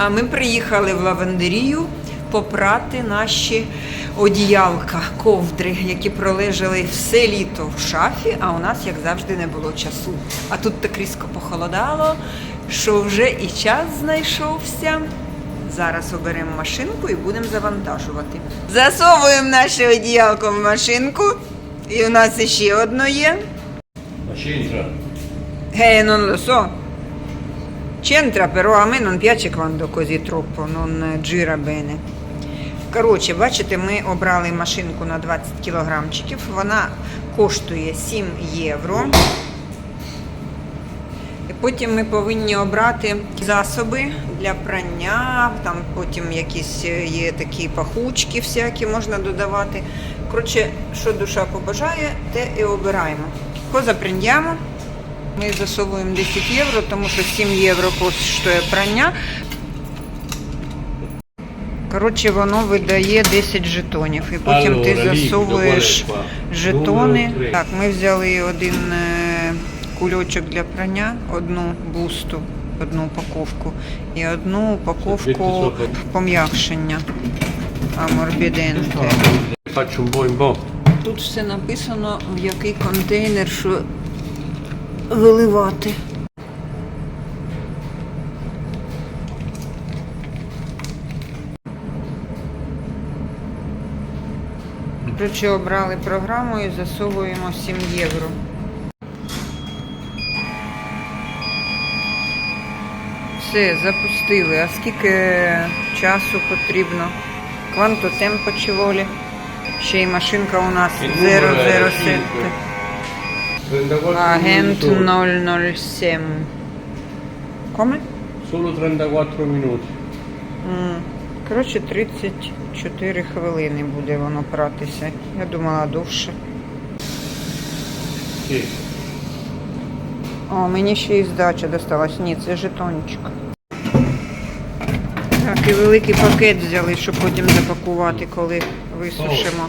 А ми приїхали в лавандерію попрати наші одіялка, ковдри, які пролежали все літо в шафі, а у нас, як завжди, не було часу. А тут так різко похолодало, що вже і час знайшовся. Зараз оберемо машинку і будемо завантажувати. Засовуємо наше одіялко в машинку. І у нас ще одно є. C'entra? Eh, non lo so. C'entra, però a me non piace quando così troppo non gira bene. Коротше, бачите, ми обрали машинку на 20 кілограмчиків. Вона коштує 7 євро. І потім ми повинні обрати засоби для прання, там потім якісь е, є такі пахучки всякі можна додавати. Коротше, що душа побажає, те і обираємо. Cosa prendiamo? Ми засовуємо 10 євро, тому що 7 євро коштує прання. Коротше, воно видає 10 жетонів. І потім ти засовуєш жетони. Так, ми взяли один е, кульочок для прання, одну бусту, одну упаковку і одну упаковку пом'якшення. Аморбіденте. Тут все написано, в який контейнер що виливати. Коротше, обрали програму і засовуємо 7 євро. Все, запустили. А скільки часу потрібно? Кванто темпо vuole? Ще й машинка у нас Il numero è 007. 34 Агент 007. Come? solo. Solo 34 minuti. Коротше, 34 хвилини буде воно пратися. Я думала довше. Sì. О, мені ще і здача досталась. Ні, це жетончик. Так, і великий пакет взяли, щоб потім запакувати, коли висушимо.